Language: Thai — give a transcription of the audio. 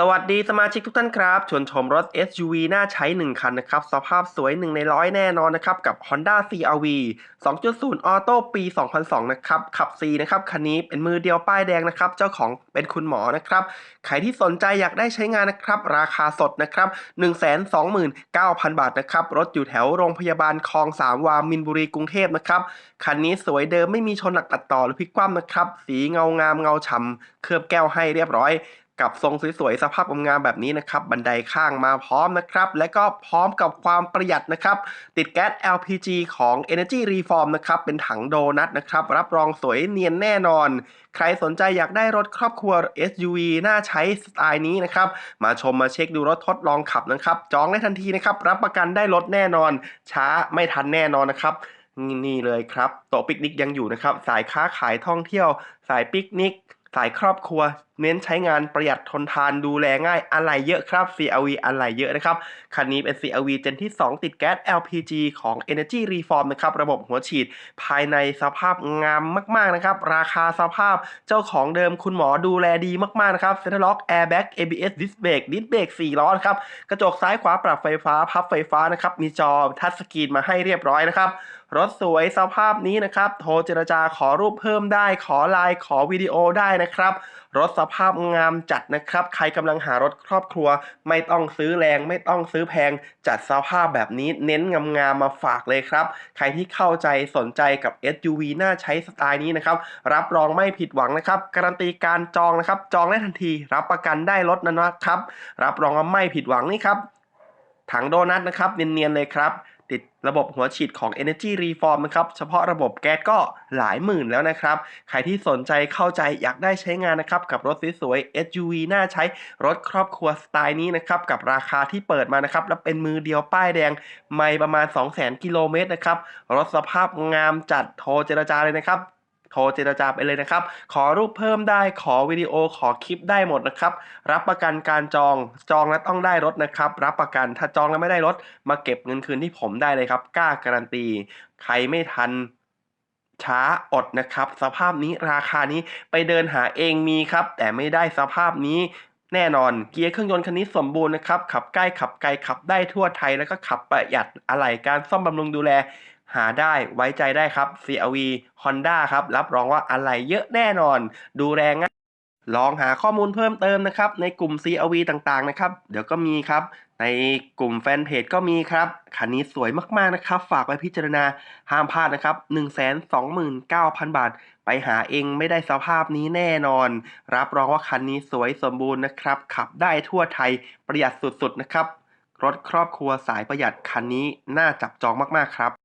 สวัสดีสมาชิกทุกท่านครับ ชวนชมรถ SUV น่าใช้ 1 คันนะครับ สภาพสวย 1 ในร้อยแน่นอนนะครับ กับ Honda CR-V 2.0 Auto ปี 2002 นะครับ ขับ4นะครับ คันนี้เป็นมือเดียวป้ายแดงนะครับ เจ้าของเป็นคุณหมอนะครับ ใครที่สนใจอยากได้ใช้งานนะครับ ราคาสดนะครับ 129,000 บาทนะครับ รถอยู่แถวโรงพยาบาลคลอง3วามินบุรีกรุงเทพนะครับ คันนี้สวยเดิมไม่มีชนหนักตัดต่อหรือพลิกคว่ำนะครับ สีเงางามเงาฉ่ำเคลือบแก้วให้เรียบร้อย กับทรงสวยๆสภาพงามๆแบบนี้นะครับ บันไดข้างมาพร้อมนะครับ และก็พร้อมกับความประหยัดนะครับ ติดแก๊ส LPG ของ Energy Reform นะครับ เป็นถังโดนัทนะครับ รับรองสวยเนียนแน่นอน ใครสนใจอยากได้รถครอบครัว SUV น่าใช้สไตล์นี้นะครับ มาชมมาเช็คดูรถทดลองขับนะครับ จองได้ทันทีนะครับ รับประกันได้รถแน่นอน ช้าไม่ทันแน่นอนนะครับนี่นี่เลยครับโต๊ะปิกนิกยังอยู่นะครับ สายค้าขายท่องเที่ยว สายปิกนิก สายครอบครัว เน้นใช้งานประหยัดทนทานดูแลง่ายอะไรเยอะครับ CRV อะไรเยอะนะครับ คันนี้เป็น CRV เจนที่ 2 ติดแก๊ส LPG ของ Energy Reform นะครับ ระบบหัวฉีดภายในสภาพงามมากๆนะครับ ราคาสภาพเจ้าของเดิมคุณหมอดูแลดีมากๆนะครับ Center Lock Airbag ABS Disc Brake Disc Brake 4ล้อนครับกระจกซ้ายขวาปรับไฟฟ้าพับไฟฟ้านะครับมีจอทัชสกรีนมาให้เรียบร้อยนะครับรถสวยสภาพนี้นะครับ โทรเจรจาขอรูปเพิ่มได้ ขอไลน์ขอวิดีโอได้นะครับ รถสภาพงามจัดนะครับ ใครกำลังหารถครอบครัว ไม่ต้องซื้อแรงไม่ต้องซื้อแพง จัดสภาพแบบนี้เน้นงามๆมาฝากเลยครับ ใครที่เข้าใจสนใจกับ SUV น่าใช้สไตล์นี้นะครับ รับรองไม่ผิดหวังนะครับ การันตีการจองนะครับ จองได้ทันที รับประกันได้รถนะนะครับ รับรองว่าไม่ผิดหวังนี่ครับถังโดนัทนะครับเนียนๆเลยครับ ติดระบบหัวฉีดของ Energy Reform นะครับ เฉพาะระบบแก๊สก็หลายหมื่นแล้วนะครับ ใครที่สนใจเข้าใจอยากได้ใช้งานนะครับ กับรถสวยๆ SUV น่าใช้รถครอบครัวสไตล์นี้นะครับ กับราคาที่เปิดมานะครับ และเป็นมือเดียวป้ายแดง ไม่ประมาณ 200,000 กิโลเมตรนะครับ รถสภาพงามจัดโทรเจรจาเลยนะครับ โทรเจรจาไปเลยนะครับ ขอรูปเพิ่มได้ ขอวิดีโอ ขอคลิปได้หมดนะครับ รับประกันการจอง จองแล้วต้องได้รถนะครับ รับประกัน ถ้าจองแล้วไม่ได้รถ มาเก็บเงินคืนที่ผมได้เลยครับ กล้าการันตี ใครไม่ทันช้าอดนะครับ สภาพนี้ราคานี้ไปเดินหาเองมีครับ แต่ไม่ได้สภาพนี้แน่นอนเกียร์เครื่องยนต์คันนี้สมบูรณ์นะครับ ขับใกล้ขับไกลขับได้ทั่วไทยแล้วก็ขับประหยัดอะไหล่การซ่อมบำรุงดูแล หาได้ไว้ใจได้ครับ CRV Honda ครับ รับรองว่าอะไหล่เยอะแน่นอน ดูแลง่ายลองหาข้อมูลเพิ่มเติมนะครับ ในกลุ่ม CRV ต่างๆนะครับ เดี๋ยวก็มีครับ ในกลุ่มแฟนเพจก็มีครับ คันนี้สวยมากๆนะครับ ฝากไว้พิจารณาห้ามพลาดนะครับ 129,000 บาท ไปหาเองไม่ได้สภาพนี้แน่นอน รับรองว่าคันนี้สวยสมบูรณ์นะครับ ขับได้ทั่วไทยประหยัดสุดๆนะครับ รถครอบครัวสายประหยัดคันนี้น่าจับจองมากๆครับ